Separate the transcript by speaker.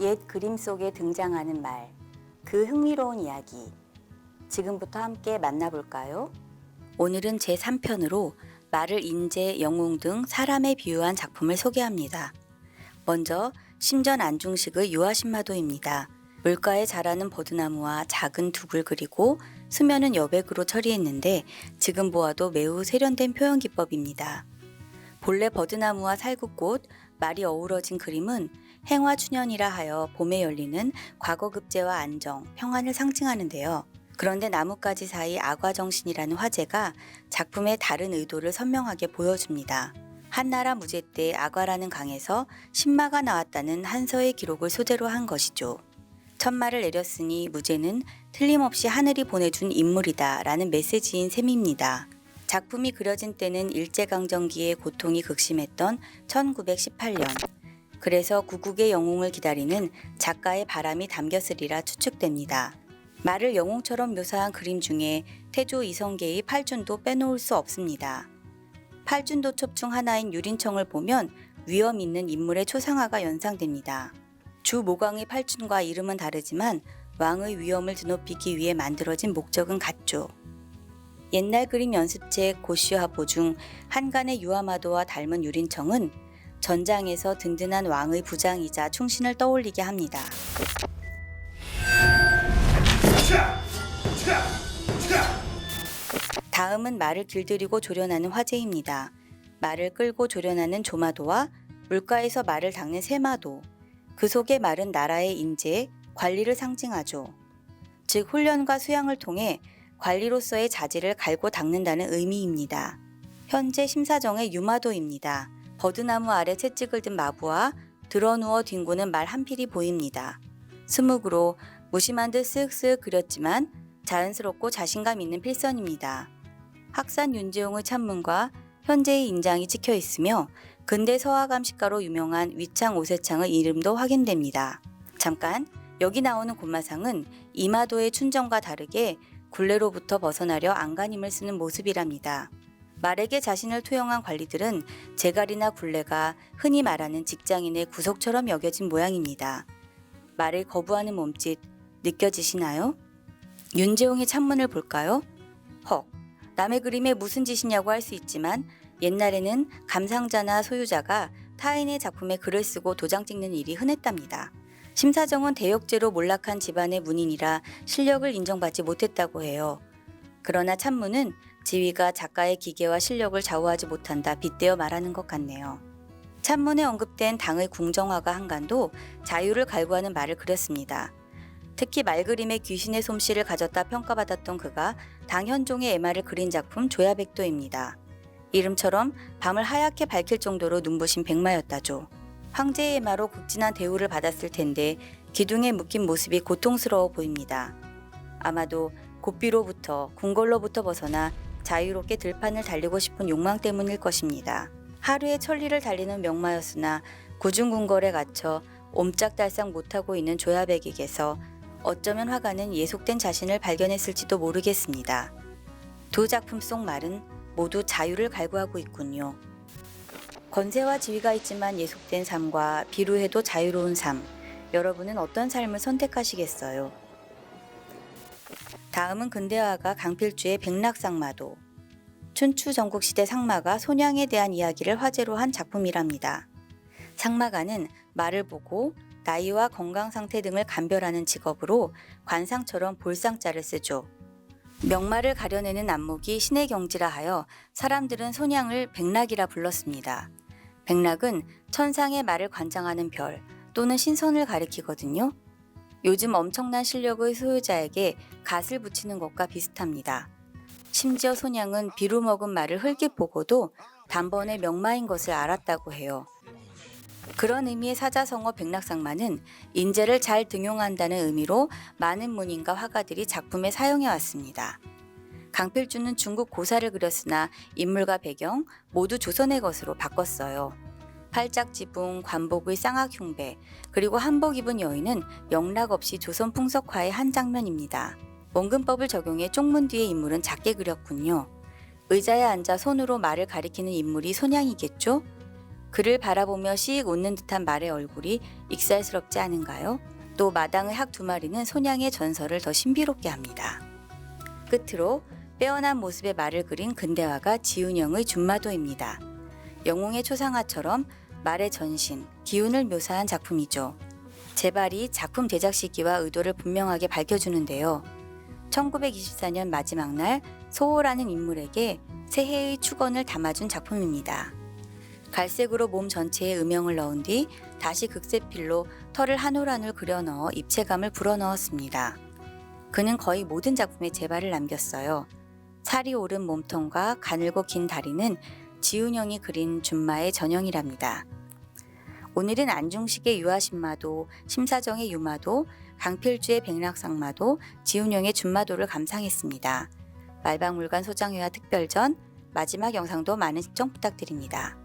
Speaker 1: 옛 그림 속에 등장하는 말, 그 흥미로운 이야기. 지금부터 함께 만나볼까요? 오늘은 제 3편으로 말을 인재, 영웅 등 사람에 비유한 작품을 소개합니다. 먼저 심전 안중식의 유아신마도입니다. 물가에 자라는 버드나무와 작은 둑을 그리고 수면은 여백으로 처리했는데 지금 보아도 매우 세련된 표현 기법입니다. 본래 버드나무와 살구꽃, 말이 어우러진 그림은 행화춘현이라 하여 봄에 열리는 과거급제와 안정, 평안을 상징하는데요. 그런데 나뭇가지 사이 악화정신이라는 화제가 작품의 다른 의도를 선명하게 보여줍니다. 한나라 무제 때 악화라는 강에서 신마가 나왔다는 한서의 기록을 소재로 한 것이죠. 천마를 내렸으니 무제는 틀림없이 하늘이 보내준 인물이다 라는 메시지인 셈입니다. 작품이 그려진 때는 일제강점기의 고통이 극심했던 1918년. 그래서 구국의 영웅을 기다리는 작가의 바람이 담겼으리라 추측됩니다. 말을 영웅처럼 묘사한 그림 중에 태조 이성계의 팔준도 빼놓을 수 없습니다. 팔준도 첩중 하나인 유린청을 보면 위험 있는 인물의 초상화가 연상됩니다. 주 모광의 팔준과 이름은 다르지만 왕의 위엄을 드높이기 위해 만들어진 목적은 같죠. 옛날 그림 연습책 고시화보 중 한간의 유아마도와 닮은 유린청은 전장에서 든든한 왕의 부장이자 충신을 떠올리게 합니다. 다음은 말을 길들이고 조련하는 화제입니다. 말을 끌고 조련하는 조마도와 물가에서 말을 닦는 세마도, 그 속의 말은 나라의 인재, 관리를 상징하죠. 즉 훈련과 수양을 통해 관리로서의 자질을 갈고 닦는다는 의미입니다. 현재 심사정의 유마도입니다. 버드나무 아래 채찍을 든 마부와 드러누워 뒹구는 말 한 필이 보입니다. 수묵으로 무심한 듯 쓱쓱 그렸지만 자연스럽고 자신감 있는 필선입니다. 학산 윤재용의 찬문과 현재의 인장이 찍혀 있으며 근대 서화감식가로 유명한 위창 오세창의 이름도 확인됩니다. 잠깐 여기 나오는 곤마상은 이마도의 춘정과 다르게 굴레로부터 벗어나려 안간힘을 쓰는 모습이랍니다. 말에게 자신을 투영한 관리들은 제갈이나 굴레가 흔히 말하는 직장인의 구속처럼 여겨진 모양입니다. 말을 거부하는 몸짓 느껴지시나요? 윤재용의 찬문을 볼까요? 헉, 남의 그림에 무슨 짓이냐고 할 수 있지만 옛날에는 감상자나 소유자가 타인의 작품에 글을 쓰고 도장 찍는 일이 흔했답니다. 심사정은 대역죄로 몰락한 집안의 문인이라 실력을 인정받지 못했다고 해요. 그러나 찬무는 지위가 작가의 기계와 실력을 좌우하지 못한다 빗대어 말하는 것 같네요. 찬문에 언급된 당의 궁정화가 한간도 자유를 갈구하는 말을 그렸습니다. 특히 말그림에 귀신의 솜씨를 가졌다 평가받았던 그가 당현종의 애마를 그린 작품 조야백도입니다. 이름처럼 밤을 하얗게 밝힐 정도로 눈부신 백마였다죠. 황제의 애마로 극진한 대우를 받았을 텐데 기둥에 묶인 모습이 고통스러워 보입니다. 아마도 고삐로부터 궁궐로부터 벗어나 자유롭게 들판을 달리고 싶은 욕망 때문일 것입니다. 하루에 천리를 달리는 명마였으나 구중궁궐에 갇혀 옴짝달싹 못하고 있는 조야백에게서 어쩌면 화가는 예속된 자신을 발견했을지도 모르겠습니다. 두 작품 속 말은 모두 자유를 갈구하고 있군요. 권세와 지위가 있지만 예속된 삶과 비루해도 자유로운 삶. 여러분은 어떤 삶을 선택하시겠어요? 다음은 근대화가 강필주의 백락상마도. 춘추 전국시대 상마가 손양에 대한 이야기를 화제로 한 작품이랍니다. 상마가는 말을 보고 나이와 건강 상태 등을 감별하는 직업으로 관상처럼 볼상자를 쓰죠. 명마를 가려내는 안목이 신의 경지라 하여 사람들은 손양을 백락이라 불렀습니다. 백락은 천상의 말을 관장하는 별 또는 신선을 가리키거든요. 요즘 엄청난 실력의 소유자에게 갓을 붙이는 것과 비슷합니다. 심지어 손양은 비루 먹은 말을 흘깃 보고도 단번에 명마인 것을 알았다고 해요. 그런 의미의 사자성어 백락상마는 인재를 잘 등용한다는 의미로 많은 문인과 화가들이 작품에 사용해 왔습니다. 강필주는 중국 고사를 그렸으나 인물과 배경 모두 조선의 것으로 바꿨어요. 팔짝 지붕, 관복의 쌍악 흉배, 그리고 한복 입은 여인은 영락 없이 조선 풍속화의 한 장면입니다. 원근법을 적용해 쪽문 뒤의 인물은 작게 그렸군요. 의자에 앉아 손으로 말을 가리키는 인물이 손양이겠죠? 그를 바라보며 씩 웃는 듯한 말의 얼굴이 익살스럽지 않은가요? 또 마당의 학 두 마리는 소냥의 전설을 더 신비롭게 합니다. 끝으로 빼어난 모습의 말을 그린 근대화가 지훈영의 준마도입니다. 영웅의 초상화처럼 말의 전신, 기운을 묘사한 작품이죠. 제발이 작품 제작 시기와 의도를 분명하게 밝혀주는데요. 1924년 마지막 날 소호라는 인물에게 새해의 축원을 담아준 작품입니다. 갈색으로 몸 전체에 음영을 넣은 뒤 다시 극세필로 털을 한 올 한 올 그려 넣어 입체감을 불어넣었습니다. 그는 거의 모든 작품에 제발을 남겼어요. 살이 오른 몸통과 가늘고 긴 다리는 지훈영이 그린 준마의 전형이랍니다. 오늘은 안중식의 유아신마도, 심사정의 유마도, 강필주의 백락상마도, 지훈영의 준마도를 감상했습니다. 말방물관 소장회와 특별전 마지막 영상도 많은 시청 부탁드립니다.